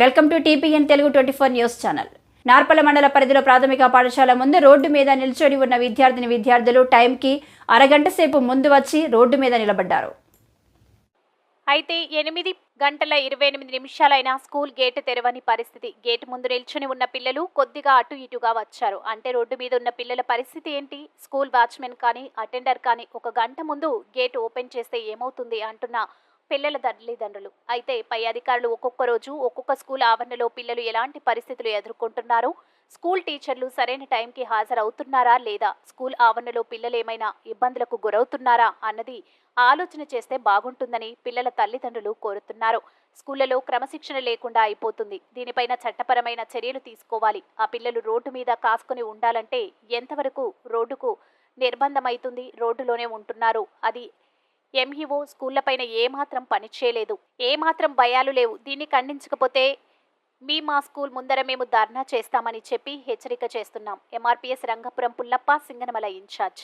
Welcome to TPN Telugu twenty four news channel. Narpala మండల పరిధిలో ప్రాథమిక పాఠశాల ముందు రోడ్డు మీద నిల్చొని ఉన్న విద్యార్థిని విద్యార్థులు టైంకి అరగంట సేపు ముందు వచ్చి రోడ్డు మీద నిలబడ్డారు. అయితే ఎనిమిది గంటల ఇరవై ఎనిమిది నిమిషాలైనా స్కూల్ గేట్ తెరవని పరిస్థితి. గేట్ ముందు నిల్చుని ఉన్న పిల్లలు కొద్దిగా అటు ఇటుగా వచ్చారు. అంటే రోడ్డు మీద ఉన్న పిల్లల పరిస్థితి ఏంటి? స్కూల్ వాచ్మెన్ కానీ అటెండర్ కానీ ఒక గంట ముందు గేట్ ఓపెన్ చేస్తే ఏమవుతుంది అంటున్న పిల్లల తల్లిదండ్రులు. అయితే పై అధికారులు ఒక్కొక్క రోజు ఒక్కొక్క స్కూల్ ఆవరణలో పిల్లలు ఎలాంటి పరిస్థితులు ఎదుర్కొంటున్నారు స్కూల్ టీచర్లు సరైన టైంకి హాజరవుతున్నారా లేదా స్కూల్ ఆవరణలో పిల్లలు ఏమైనా ఇబ్బందులకు గురవుతున్నారా అన్నది ఆలోచన చేస్తే బాగుంటుందని పిల్లల తల్లిదండ్రులు కోరుతున్నారు. స్కూళ్ళలో క్రమశిక్షణ లేకుండా అయిపోతుంది. దీనిపైన చట్టపరమైన చర్యలు తీసుకోవాలి. ఆ పిల్లలు రోడ్డు మీద కాసుకొని ఉండాలంటే ఎంతవరకు రోడ్డుకు నిర్బంధమైతుంది రోడ్డులోనే ఉంటున్నారు. అది ఎంఈఓ స్కూళ్ళపైన ఏమాత్రం పనిచేయలేదు ఏమాత్రం భయాలు లేవు. దీన్ని ఖండించకపోతే మీ మా స్కూల్ ముందర మేము ధర్నా చేస్తామని చెప్పి హెచ్చరిక చేస్తున్నాం. MRPS Rangapuram Pullappa Singanamala in charge.